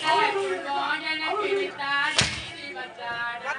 I would want and I feel it that.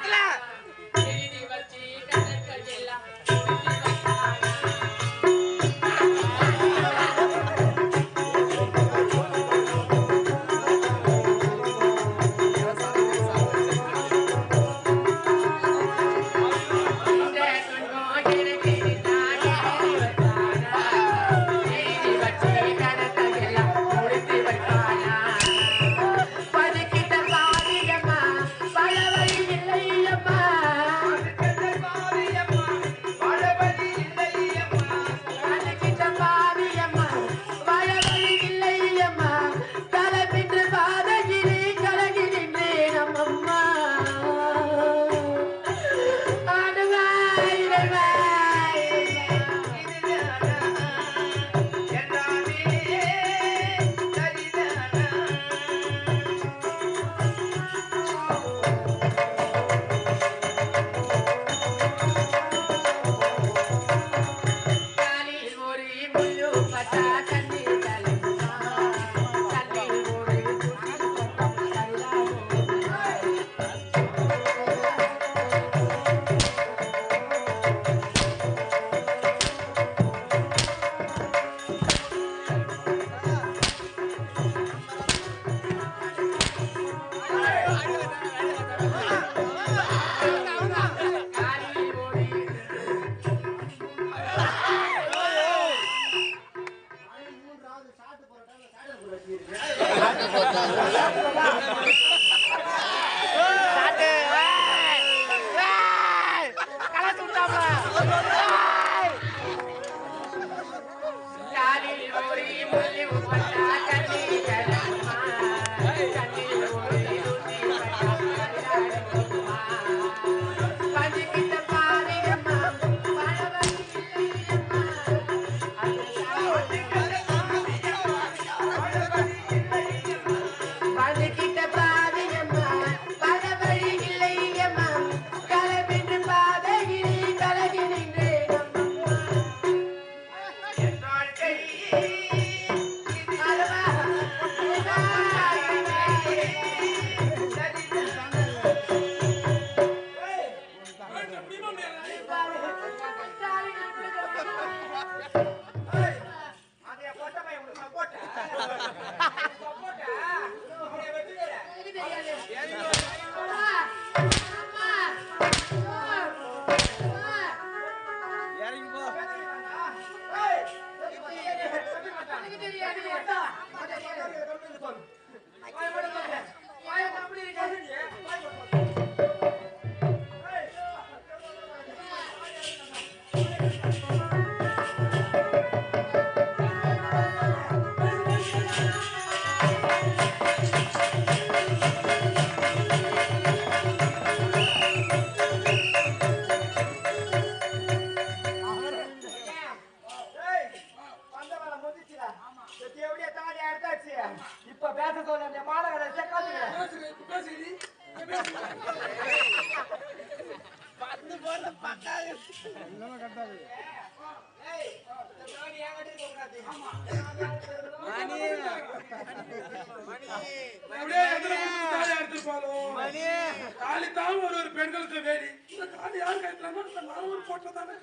वाली गोरी मुझे बता कर ஒரு பெண்களுக்கு வேலி இந்த தாலி யார் கட்டுறாங்க நான் ஒரு போட்டதானே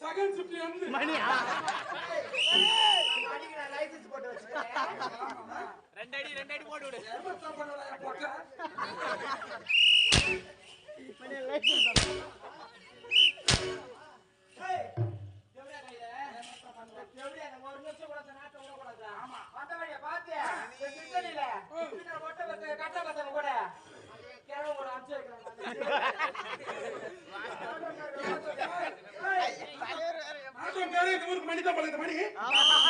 செகண்ட் ஷிஃப்ட் வந்து லைசன்ஸ் போட்டு வச்சுக்கிறேன் போட்டேன் கட்ட பசங்க கூட கிழமை கூட அனுப்பிச்சு வைக்கிறேன் shit. Oh.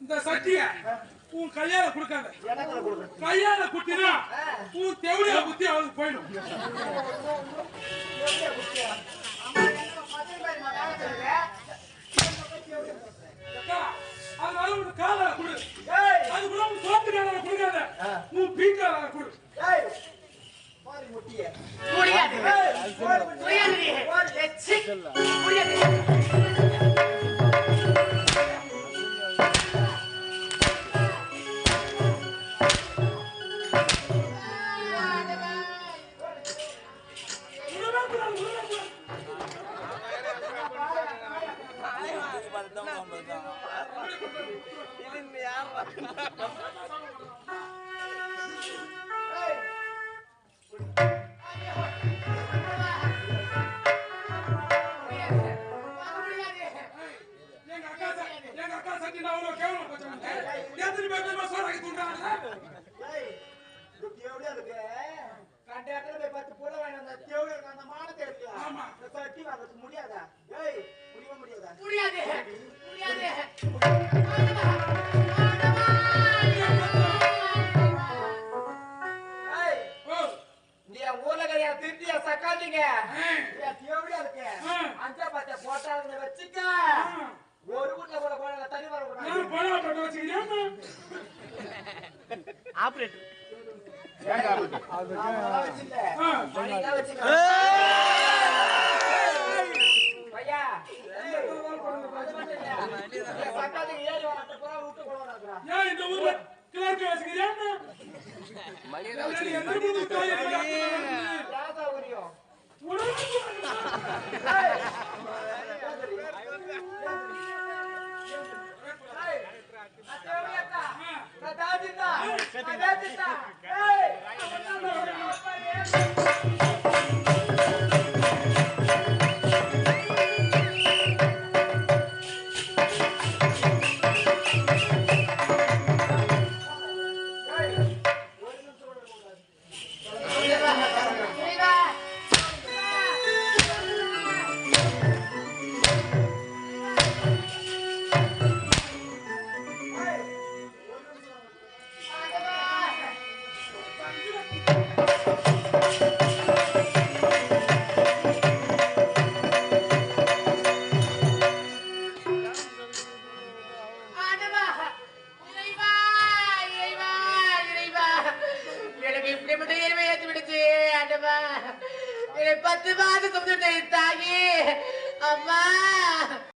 இந்த சட்டிய உன் கையால குடுக்காத. கையால குட்டினா உன் தெவடியா குத்தி அவனுக்கு போயிடும். அதனால உன் கால குடு. அதுக்குள்ள உன் சோத்து கால குடுக்காத. உன் பீக்கால குடு. முடியாது. முடியாது. முடியாது. தான் ஐம்பது தான் யார் திருட்டிய சக்காட்டிங்க எப்படியா இருக்கு? அந்த பத்த போட்டாங்க வச்சுக்க. ஒரு வீட்டுல தனி வர Hey!